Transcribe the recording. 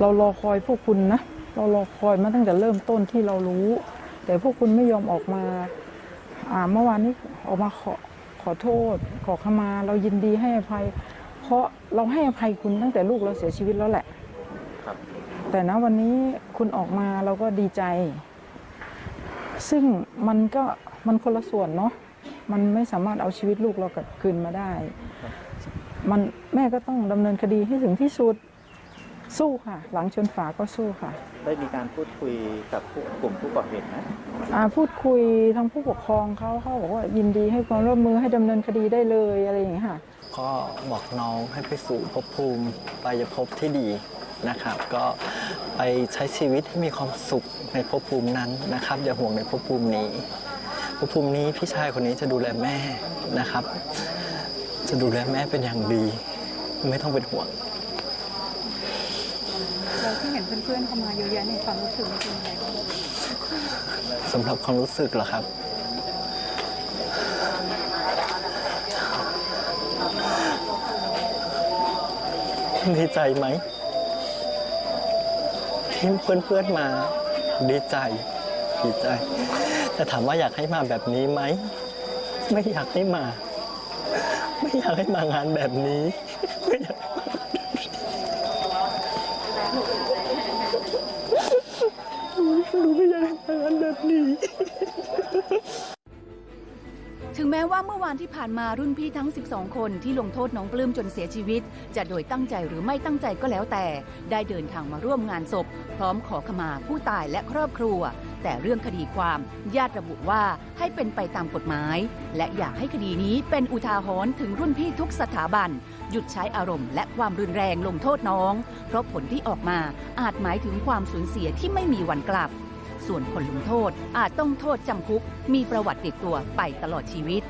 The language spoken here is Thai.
เรารอคอยพวกคุณนะ เรารอคอยมาตั้งแต่เริ่มต้นที่เรารู้ แต่พวกคุณไม่ยอมออกมาอ่าเมื่อวานนี้ออกมาขอขอโทษ ขอขมา เรายินดีให้อภัย เพราะเราให้อภัยคุณตั้งแต่ลูกเราเสียชีวิตแล้วแหละครับแต่นะวันนี้คุณออกมาเราก็ดีใจ ซึ่งมันก็มันคนละส่วนเนาะมันไม่สามารถเอาชีวิตลูกเรากลับคืนมาได้ มันแม่ก็ต้องดำเนินคดีให้ถึงที่สุด สู้ค่ะ หลังชนฝาก็สู้ค่ะ ได้มีการพูดคุยกับผู้กลุ่มผู้ก่อเหตุไหมอ่าพูดคุยทางผู้ปกครองเขาเขาบอกว่ายินดีให้ความร่วมมือให้ดำเนินคดีได้เลยอะไรอย่างเงี้ยค่ะ ก็บอกน้องให้ไปสู่ภพภูมิไปภพที่ดีนะครับ ก็ไปใช้ชีวิตให้มีความสุขในภพภูมินั้นนะครับ อย่าห่วงในภพภูมินี้ภพภูมินี้พี่ชายคนนี้จะดูแลแม่นะครับ จะดูแลแม่เป็นอย่างดี ไม่ต้องเป็นห่วง เพื่อนๆเข้ามาเยอะแยะในความรู้สึกนี่เป็นยังไงบ้างสำหรับความรู้สึกเหรอครับ ดีใจไหมที่เพื่อนๆมา ดีใจ ดีใจ แต่ถามว่าอยากให้มาแบบนี้ไหม ไม่อยากให้มา ไม่อยากให้มางานแบบนี้ไม่อยากหนูไม่อยากให้มางาน แบบนี้ ถึงแม้ว่าเมื่อวานที่ผ่านมารุ่นพี่ทั้ง 12 คนที่ลงโทษน้องปลื้มจนเสียชีวิต จะโดยตั้งใจหรือไม่ตั้งใจก็แล้วแต่ ได้เดินทางมาร่วมงานศพ พร้อมขอขมาผู้ตายและครอบครัว แต่เรื่องคดีความญาติระบุว่าให้เป็นไปตามกฎหมาย และอยากให้คดีนี้เป็นอุทาหรณ์ถึงรุ่นพี่ทุกสถาบัน หยุดใช้อารมณ์และความรุนแรงลงโทษน้อง เพราะผลที่ออกมาอาจหมายถึงความสูญเสียที่ไม่มีวันกลับ ส่วนคนลงโทษอาจต้องโทษจำคุก มีประวัติติดตัวไปตลอดชีวิต